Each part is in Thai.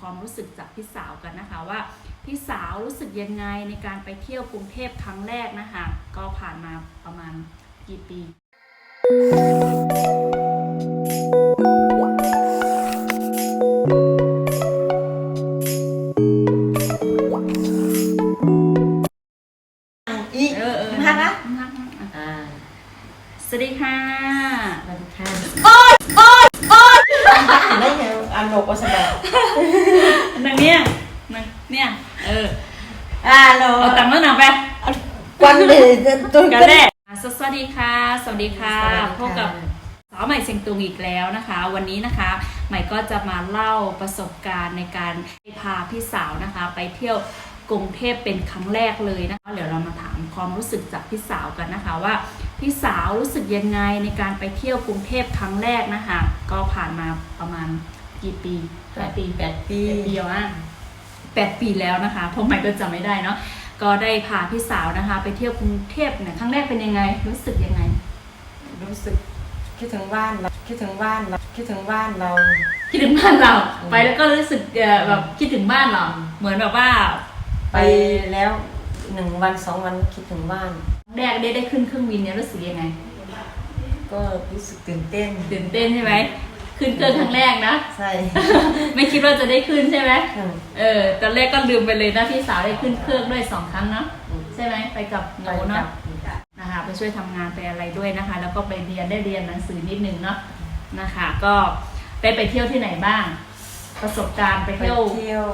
ความรู้สึกจากพี่สาวกันนะคะว่าพี่สาวรู้สึกยังไงในการไปเที่ยวกรุงเทพครั้งแรกนะคะ ก็ผ่านมาประมาณกี่ปี นังเนี่ยนังเนี่ย เอออ่าโลเอาตังค์แล้วหนังไปวันเดียวตัวกันแรกอะสวัสดีค่ะสวัสดีค่ะ สวัสดีค่ะ พบกับสาวใหม่เสียงตุงอีกแล้วนะคะ วันนี้นะคะ ใหม่ก็จะมาเล่าประสบการณ์ในการพาพี่สาวนะคะ ไปเที่ยวกรุงเทพเป็นครั้งแรกเลยนะคะ เดี๋ยวเรามาถามความรู้สึกจากพี่สาวกันนะคะว่าพี่สาวรู้สึกยังไงในการไปเที่ยวกรุงเทพครั้งแรกนะคะ ก็ผ่านมาประมาณ กี่ปีห้าปีแปดปีแปดปีแล้วอะแปดปีแล้วนะคะเพราะใหม่ก็จำไม่ได้เนาะก็ได้พาพี่สาวนะคะ ไปเที่ยวกรุงเทพเนี่ยครั้งแรกเป็นยังไง รู้สึกยังไง รู้สึกคิดถึงบ้านเราคิดถึงบ้านเราคิดถึงบ้านเราคิดถึงบ้านเราอืมไปแล้วก็รู้สึกเอ่อแบบคิดถึงบ้านเราเหมือนแบบว่าไปแล้วหนึ่งวันสองวันคิดถึงบ้านครั้งแรกได้ได้ขึ้นเครื่องบินเนี่ยรู้สึกยังไง ก็รู้สึกตื่นเต้นตื่นเต้นใช่ไหม ขึ้นเครื่องครั้งแรกนะ ใช่ ไม่คิดว่าจะได้ขึ้นใช่ไหมอืม เออตอนแรกก็ลืมไปเลยนะพี่สาวได้ขึ้นเครื่องด้วยสองครั้งเนาะอืมใช่ไหมไปกับหไปนูกัเนาะบนะคะไปช่วยทำงานไปอะไรด้วยนะคะ แล้วก็ไปเรียนได้เรียนหนังสือนิดนึงเนาะนะคะ ก็ได้ไปเที่ยวที่ไหนบ้าง ประสบการณ์ไปไปเที่ยวเที่ยว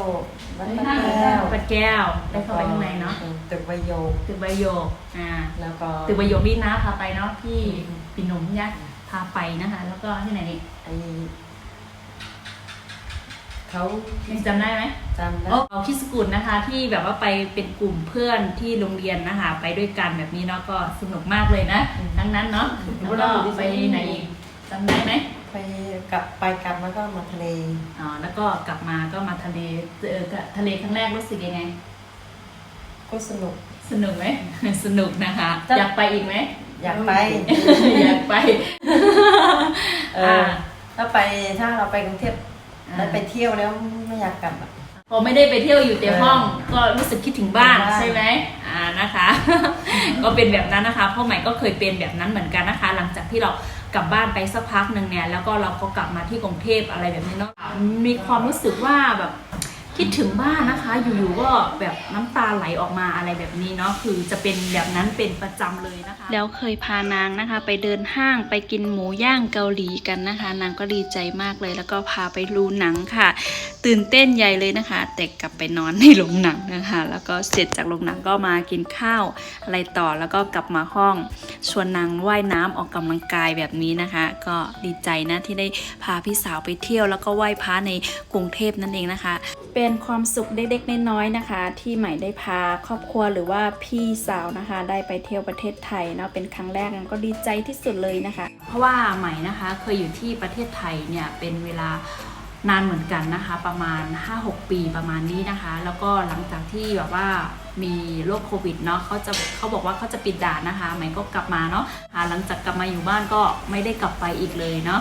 วัดไปพระห้างแก้วปัดแก้วได้เข้าไปข้างในเนาะตึกประโยคตึกใบโยกอ่าแล้วก็ ตึกใบโยกนี่นะพาไปเนาะพี่อืม ปีหนุ่มยักษ์พาไปนะคะ แล้วก็ที่ไหนอีก ไอเขายังจำได้ไหมจำได้โอ้คิดสกุลนะคะที่แบบว่าไปเป็นกลุ่มเพื่อนที่โรงเรียนนะคะ ไปด้วยกันแบบนี้เนาะก็สนุกมากเลยนะ ทั้งนั้นเนาะแล้วก็ไปไหนอีกจำได้ไหมไปกลับไปกลับแล้วก็มาทะเลอ๋อแล้วก็กลับมาก็มาทะเลเจอกับทะเลครั้งแรกรู้สึกยังไง ก็สนุกสนุกไหมสนุกนะคะจะอยากไปอีกไหมอยากไป อยากไปเออ ถ้าไปถ้าเราไปกรุงเทพอ่าแล้วไปเที่ยวแล้วไม่อยากกลับอะ พอไม่ได้ไปเที่ยวอยู่แต่เออห้องก็รู้สึกคิดถึงบ้านถึงบ้าน ใช่ไหมอ่านะคะ ก็เป็นแบบนั้นนะคะเพราะใหม่ก็เคยเป็นแบบนั้นเหมือนกันนะคะ หลังจากที่เรากลับบ้านไปสักพักหนึ่งเนี่ยแล้วก็เราก็กลับมาที่กรุงเทพอะไรแบบนี้เนาะมีความรู้สึกว่าแบบ คิดถึงบ้านนะคะ อยู่ๆก็แบบน้ำตาไหลออกมาอะไรแบบนี้เนาะคือจะเป็นแบบนั้นเป็นประจำเลยนะคะ แล้วเคยพานางนะคะ ไปเดินห้างไปกินหมูย่างเกาหลีกันนะคะ นางก็ดีใจมากเลย แล้วก็พาไปดูหนังค่ะ ตื่นเต้นใหญ่เลยนะคะ แต่กลับไปนอนในโรงหนังนะคะ แล้วก็เสร็จจากโรงหนังก็มากินข้าวอะไรต่อแล้วก็กลับมาห้องชวนนางว่ายน้ำออกกำลังกายแบบนี้นะคะ ก็ดีใจนะที่ได้พาพี่สาวไปเที่ยว แล้วก็ไหว้พระในกรุงเทพนั่นเองนะคะ เป็นความสุขเล็กๆน้อยๆนะคะ ที่ใหม่ได้พาครอบครัวหรือว่าพี่สาวนะคะ ได้ไปเที่ยวประเทศไทยเนาะเป็นครั้งแรกก็ดีใจที่สุดเลยนะคะ เพราะว่าใหม่นะคะเคยอยู่ที่ประเทศไทยเนี่ยเป็นเวลา นานเหมือนกันนะคะ ประมาณ 5-6 ปีประมาณนี้นะคะ แล้วก็หลังจากที่แบบว่ามีโรคโควิดเนาะเขาจะเขาบอกว่าเขาจะปิดด่านนะคะใหมก็กลับมาเนาะหลังจากกลับมาอยู่บ้านก็ไม่ได้กลับไปอีกเลยเนาะ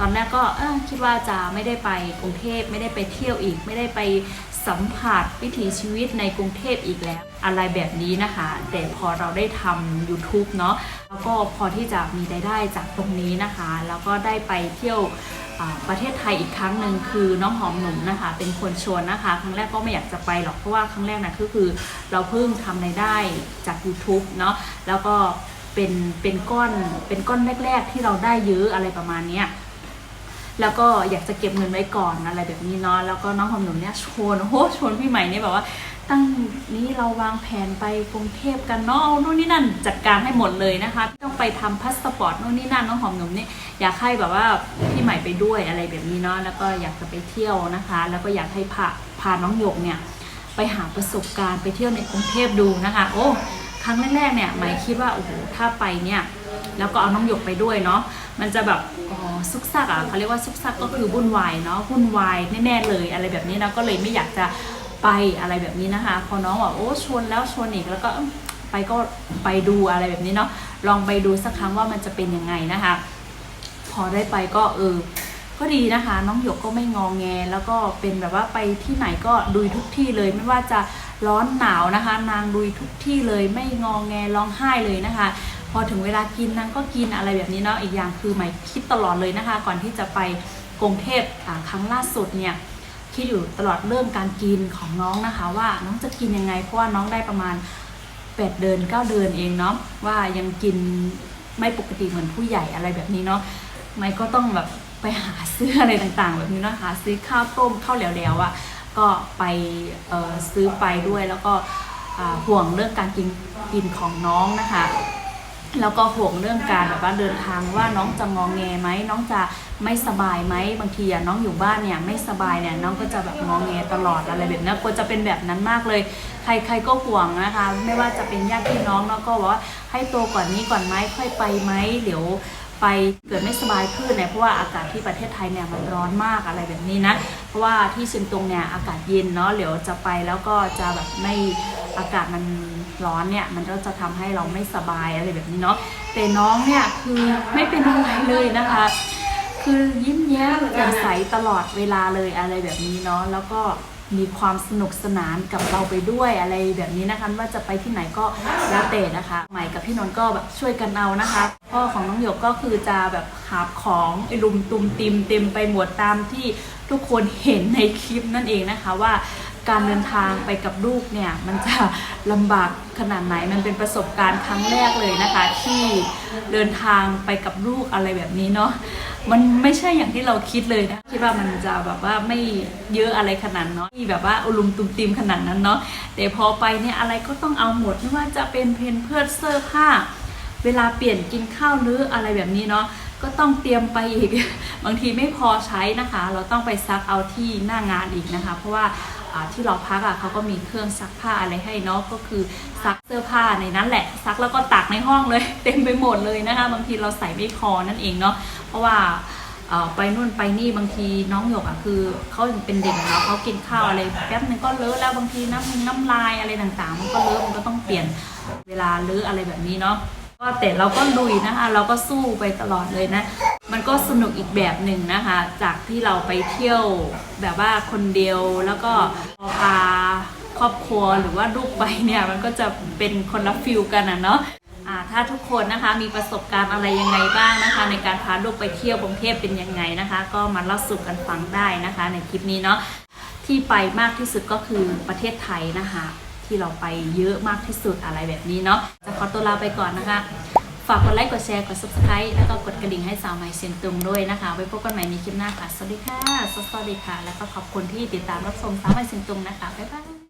ตอนแรกก็คิดว่าจะไม่ได้ไปกรุงเทพไม่ได้ไปเที่ยวอีก ไม่ได้ไปสัมผัสวิถีชีวิตในกรุงเทพอีกแล้ว อะไรแบบนี้นะคะ แต่พอเราได้ทำ YouTube เนาะแล้วก็พอที่จะมีรายได้จากตรงนี้นะคะ แล้วก็ได้ไปเที่ยว ประเทศไทยอีกครั้งหนึ่งคือน้องหอมหนุ่มนะคะ เป็นคนชวนนะคะ ครั้งแรกก็ไม่อยากจะไปหรอกเพราะว่าครั้งแรกนะก็คือเราเพิ่งทำรายได้จาก YouTube เนาะแล้วก็เป็นเป็นก้อนเป็นก้อนแรก ๆ ที่เราได้เยอะอะไรประมาณเนี้ย แล้วก็อยากจะเก็บเงินไว้ก่อนอะไรแบบนี้เนาะแล้วก็น้องหอมหนุ่มเนี่ยชวนโอ้โหชวนพี่ใหม่เนี่ยแบบว่าตั้งนี้เราวางแผนไปกรุงเทพกันเนาะเอานู่นนี่นั่นจัดการให้หมดเลยนะคะต้องไปทำพาสปอร์ตนู่นนี่นั่นน้องหอมหนุ่มเนี่ยอยากให้แบบว่าพี่ใหม่ไปด้วยอะไรแบบนี้เนาะแล้วก็อยากจะไปเที่ยวนะคะ แล้วก็อยากให้พาพาน้องหยกเนี่ยไปหาประสบการณ์ไปเที่ยวในกรุงเทพดูนะคะ โอ้ครั้งแรกๆเนี่ยหมายคิดว่าโอ้โหถ้าไปเนี่ยแล้วก็เอาน้องหยกไปด้วยเนาะมันจะแบบอ๋อ ซุกซักอะเขาเรียกว่าซุกซักก็คือวุ่นวายเนาะวุ่นวายแน่ๆเลย อะไรแบบนี้นะก็เลยไม่อยากจะไปอะไรแบบนี้นะคะ พอน้องบอกโอ้ชวนแล้วชวนอีกแล้วก็ไปก็ไปดูอะไรแบบนี้เนาะลองไปดูสักครั้งว่ามันจะเป็นยังไงนะคะ พอได้ไปก็เออก็ดีนะคะ น้องหยกก็ไม่งองแง แล้วก็เป็นแบบว่าไปที่ไหนก็ดุยทุกที่เลย ไม่ว่าจะร้อนหนาวนะคะ นางดุยทุกที่เลยไม่งองแงร้องไห้เลยนะคะ พอถึงเวลากินนางก็กินอะไรแบบนี้เนาะอีกอย่างคือใหม่คิดตลอดเลยนะคะ ก่อนที่จะไปกรุงเทพครั้งล่าสุดเนี่ยคิดอยู่ตลอดเรื่องการกินของน้องนะคะ ว่าน้องจะกินยังไงเพราะว่าน้องได้ประมาณ8เดือน9เดือนเองเนาะว่ายังกินไม่ปกติเหมือนผู้ใหญ่อะไรแบบนี้เนาะไม่ก็ต้องแบบไปหาซื้ออะไรต่างๆ แบบนี้นะหาซื้อข้าวต้มข้าวเหลวๆอะ่ะก็ไปซื้อไปด้วยแล้วก็ห่วงเรื่องการกินกินของน้องนะคะ แล้วก็ห่วงเรื่องการแบบว่าเดินทางว่าน้องจะงองแงไหมน้องจะไม่สบายไหมบางทีอะน้องอยู่บ้านเนี่ยไม่สบายเนี่ยน้องก็จะแบบงองแงตลอดอะไรแบบนี้กลัวจะเป็นแบบนั้นมากเลย ใครใครก็ห่วงนะคะ ไม่ว่าจะเป็นญาติพี่น้องเนาะก็บอกว่าให้โตก่อนนี้ก่อนไหมค่อยไปไหมเดี๋ยวไปเกิดไม่สบายขึ้นเนี่ยเพราะว่าอากาศที่ประเทศไทยเนี่ยมันร้อนมากอะไรแบบนี้นะเพราะว่าที่เชียงตุงเนี่ยอากาศเย็นเนาะเดี๋ยวจะไปแล้วก็จะแบบไม่ อากาศมันร้อนเนี่ยมันก็จะทำให้เราไม่สบายอะไรแบบนี้เนาะแต่น้องเนี่ยคือไม่เป็นอะไรเลยนะคะ คือยิ้มแย้มแจ่มใสตลอดเวลาเลยอะไรแบบนี้เนาะแล้วก็มีความสนุกสนานกับเราไปด้วยอะไรแบบนี้นะคะ ว่าจะไปที่ไหนก็แล้วแต่นะคะ ใหม่กับพี่นนท์ก็แบบช่วยกันเอานะคะพ่อของน้องหยกก็คือจะแบบหาบของไอลุมตุมติมเต็มไปหมดตามที่ทุกคนเห็นในคลิปนั่นเองนะคะว่า การเดินทางไปกับลูกเนี่ยมันจะลำบากขนาดไหนมันเป็นประสบการณ์ครั้งแรกเลยนะคะ ที่เดินทางไปกับลูกอะไรแบบนี้เนาะมันไม่ใช่อย่างที่เราคิดเลยนะคิดว่ามันจะแบบว่าไม่เยอะอะไรขนาดเนาะที่แบบว่าอุลุมตุมติมขนาดนั้นเนาะแต่พอไปเนี่ยอะไรก็ต้องเอาหมดไม่ว่าจะเป็นเพนเพื่อเสื้อผ้า เวลาเปลี่ยนกินข้าวหรืออะไรแบบนี้เนาะก็ต้องเตรียมไปอีกบางทีไม่พอใช้นะคะ เราต้องไปซักเอาที่หน้างานอีกนะคะ เพราะว่า ที่เราพักอะเขาก็มีเครื่องซักผ้าอะไรให้เนาะก็คือซักเสื้อผ้าในนั้นแหละ ซักแล้วก็ตากในห้องเลย เต็มไปหมดเลยนะคะ บางทีเราใส่ไม่พอนั่นเองเนาะเพราะว่าไปนู่นไปนี่บางทีน้องหยกอะคือเขายังเป็นเด็กเนาะเขากินข้าวอะไรแป๊บนึงก็เลอะแล้วบางทีน้ำมึงน้ำลายอะไรต่างๆ มันก็เลอะมันก็ต้องเปลี่ยนเวลาเลอะอะไรแบบนี้เนาะก็แต่เราก็ลุยนะคะเราก็สู้ไปตลอดเลยนะ มันก็สนุกอีกแบบหนึ่งนะคะ จากที่เราไปเที่ยวแบบว่าคนเดียวแล้วก็พาครอบครัวหรือว่าลูกไปเนี่ยมันก็จะเป็นคนละฟิลกันอะเนาะถ้าทุกคนนะคะมีประสบการณ์อะไรยังไงบ้างนะคะ ในการพาลูกไปเที่ยวกรุงเทพเป็นยังไงนะคะ ก็มาเล่าสู่กันฟังได้นะคะ ในคลิปนี้เนาะที่ไปมากที่สุดก็คือประเทศไทยนะคะ ที่เราไปเยอะมากที่สุดอะไรแบบนี้เนาะจะขอตัวลาไปก่อนนะคะ ฝากกดไลค์กดแชร์กด subscribe แล้วก็กดกระดิ่งให้สาวใหม่เซียนตุงด้วยนะคะ ไว้พบกันใหม่ในคลิปหน้าค่ะ สวัสดีค่ะ สวัสดีค่ะ แล้วก็ขอบคุณที่ติดตามรับชมสาวใหม่เซียนตุงนะคะ บ๊ายบาย